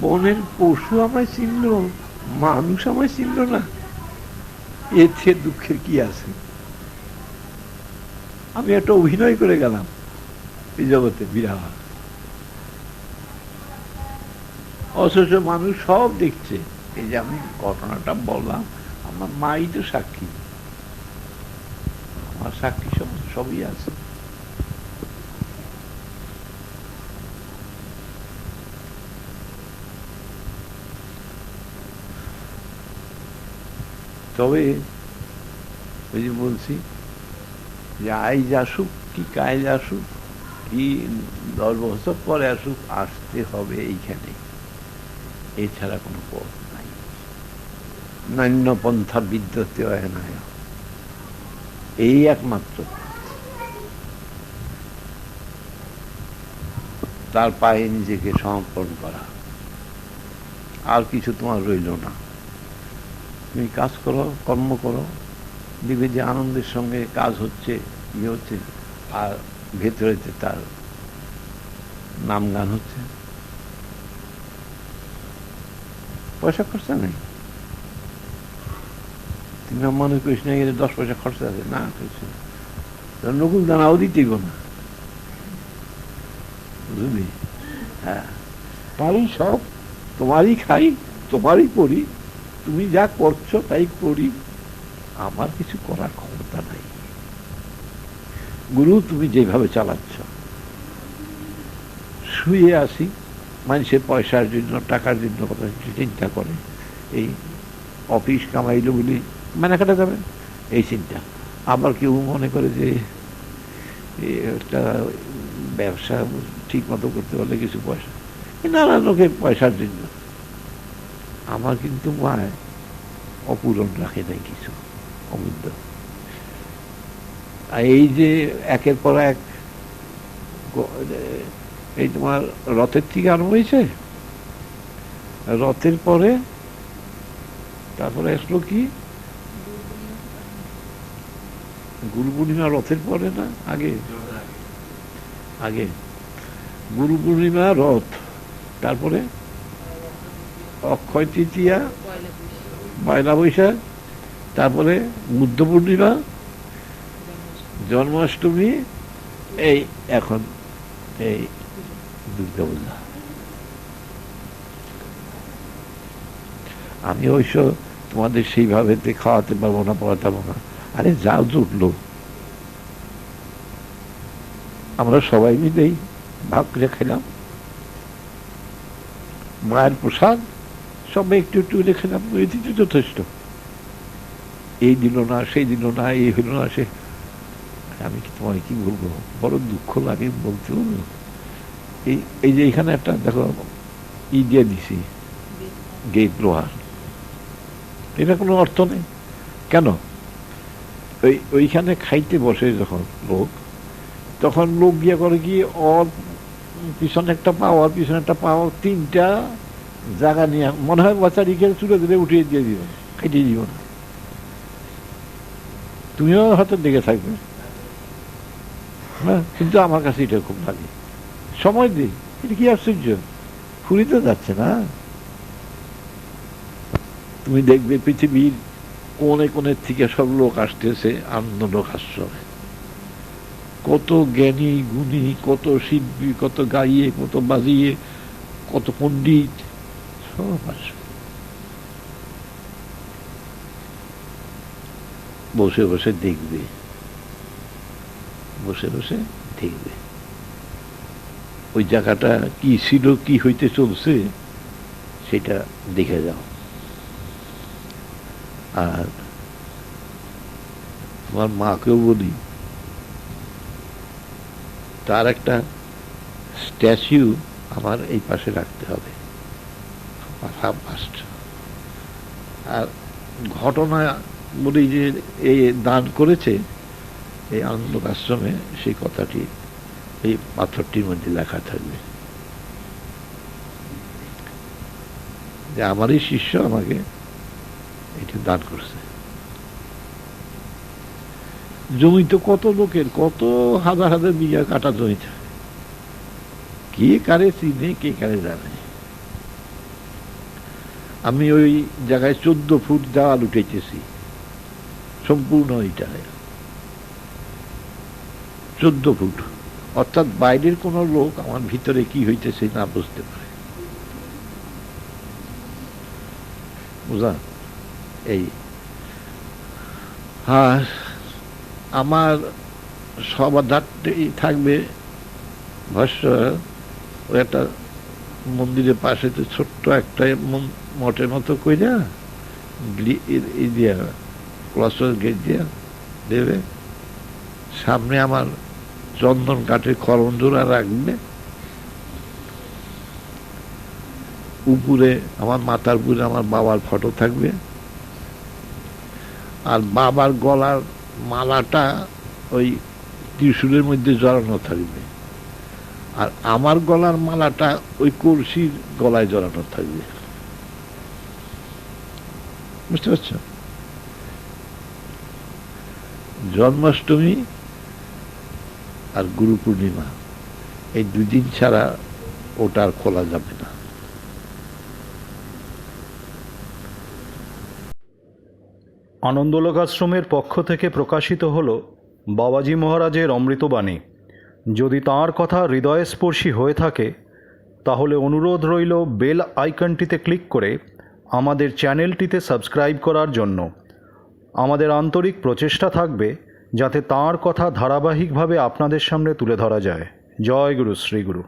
বনের পশু আমায় চিনল, মানুষ আমায় চিনল না। এর চেয়ে দুঃখের কি আছে? আমি একটা অভিনয় করে গেলাম এই জগতে বিরাট অথচ মানুষ সব দেখছে। এই যে আমি ঘটনাটা বললাম, আমার মাই তো সাক্ষী। আমার সাক্ষী সব সবই আছে। তবে ওই যে বলছি যে আইজ আসুক কি কাজ আসুক, কি দশ বছর পরে আসুক, আসতে হবে এইখানে। এছাড়া কোনো পথ নাই। নান্য পন্থা বিদ্যতে হয় না। এই একমাত্র তার পায়ে নিজেকে সমর্পণ করা। আর কিছু তোমার রইল না। তুমি কাজ করো, কর্ম করো, দেখবে যে আনন্দের সঙ্গে কাজ হচ্ছে ইয়ে হচ্ছে, আর ভেতরেতে তার নাম গান হচ্ছে। পয়সা খরচা নেই। তুমি মনে করিস না গেলে দশ পয়সা খরচা আছে। না, কিছু নকুল দানাও দিতেই না। বুঝলি? হ্যাঁ। পারি সব, তোমারই খাই, তোমারই করি তুমি যা করছ তাই করি। আমার কিছু করার ক্ষমতা নাই। গুরু, তুমি যেভাবে চালাচ্ছ। শুয়ে আসি, মানুষের পয়সার জন্য, টাকার জন্য কথা চিন্তা করে। এই অফিস কামাইলো বলি মানে কাটা যাবে? এই চিন্তা। আবার কেউ মনে করে যে একটা ব্যবসা ঠিক মতো করতে পারলে কিছু পয়সা। নানা লোকের পয়সার জন্য। আমার কিন্তু মায় অপূরণ রাখে নাই কিছু, অমূল্য। এই যে একের পর এক এই তোমার রথের থেকে আরম্ভ হয়েছে? রথের পরে তারপরে আসলো কি? গুরু পূর্ণিমা রথের পরে না? আগে? আগে। গুরু পূর্ণিমা, রথ। তারপরে? অক্ষয় তৃতীয়া পয়লা বৈশাখ, তারপরে বুদ্ধ পূর্ণিমা, জন্মাষ্টমী, এই এখন এই দুর্গা পূজা। আমি অবশ্য তোমাদের সেইভাবে খাওয়াতে পারব না, পড়াতে পারব না। আরে যা জুটলো আমরা সবাই মিলেই ভাগ করে খেলাম। মায়ের প্রসাদ সবাই একটু একটু করে খেলাম এটি তো যথেষ্ট। এই দিল না, সেই দিল না, এই হইল না, সে। আমি কি তোমায় কি বলব? বড় দুঃখ লাগে বলতে বলব এই এই যে এখানে একটা, দেখো ই দিয়ে দিছি, গেট লোহার। এটা কোনো অর্থ নেই। কেন? ওই, ওইখানে খাইতে বসে যখন লোক, তখন লোক গিয়ে করে কি, ওর পিছনে একটা পাও আর পিছনে একটা পাও তিনটা জায়গা নিয়ে মনে হয় বাচ্চারিকে চুলে দিলে উঠিয়ে দিয়ে দিব কেটে দিব না। তুমিও হয়তো দেখে থাকবে। হ্যাঁ কিন্তু আমার কাছে এটা খুব লাগে সময় দিই এটা কি আশ্চর্য? ফুরি তো যাচ্ছে না। তুমি দেখবে পৃথিবীর কোনে কোণের থেকে সব লোক আসতেছে, আনন্দ লোক আশ্রমে কত জ্ঞানী, গুণী, কত শিল্পী, কত গাইয়ে, কত বাজিয়ে, কত পণ্ডিত আসবে বসে বসে দেখবে। বসে বসে দেখবে। ওই জায়গাটা কি ছিল, কি হইতে চলছে, সেটা দেখে যাও। আর আমার মাকেও বলি, তার একটা স্ট্যাচু আমার এই পাশে রাখতে হবে। ফার্স্ট আর ঘটনা বলি যে এই দান করেছে, এই আনন্দ আশ্রমে সেই কথাটি এই পাথরটির মধ্যে লেখা থাকবে। যে আমারই শিষ্য আমাকে এটি দান করছে। জমি তো কত লোকের, কত হাজার হাজার বিঘা কাটা জমি থাকে। কে কারে চিনে, কে কারে জানে? আমি ওই জায়গায় চোদ্দ ফুট দেওয়াল উঠেছি। সম্পূর্ণ ওইটায় চোদ্দ ফুট। অর্থাৎ বাইরের কোনো লোক আমার ভিতরে কি হইতেছে না বুঝতে পারে। বুঝা? এই। আর আমার সবাধারটাই থাকবে, ভাষ্য একটা মন্দিরের পাশে তো ছোট্ট একটা মঠের মতো কইরা দিয়া ক্লসের গেট দিয়া দেবে। সামনে আমার চন্দন কাঠের করণ জোড়া রাখবে। উপরে আমার মাথার উপরে আমার বাবার ফটো থাকবে। আর বাবার গলার মালাটা ওই ত্রিশূলের মধ্যে জড়ানো থাকবে। আর আমার গলার মালাটা ওই কলসির গলায় জড়ানো থাকবে। বুঝতে পারছ? জন্মাষ্টমী আর গুরু পূর্ণিমা, এই দুদিন ছাড়া ওটা আর খোলা যাবে না। আনন্দলোক আশ্রমের পক্ষ থেকে প্রকাশিত হল বাবাজি মহারাজের অমৃতবাণী। যদি তাঁর কথা হৃদয়স্পর্শী হয়ে থাকে, তাহলে অনুরোধ রইল বেল আইকনটিতে ক্লিক করে আমাদের চ্যানেলটিতে সাবস্ক্রাইব করার জন্য। আমাদের আন্তরিক প্রচেষ্টা থাকবে যাতে তাঁর কথা ধারাবাহিকভাবে আপনাদের সামনে তুলে ধরা যায়। জয় গুরু, শ্রী গুরু।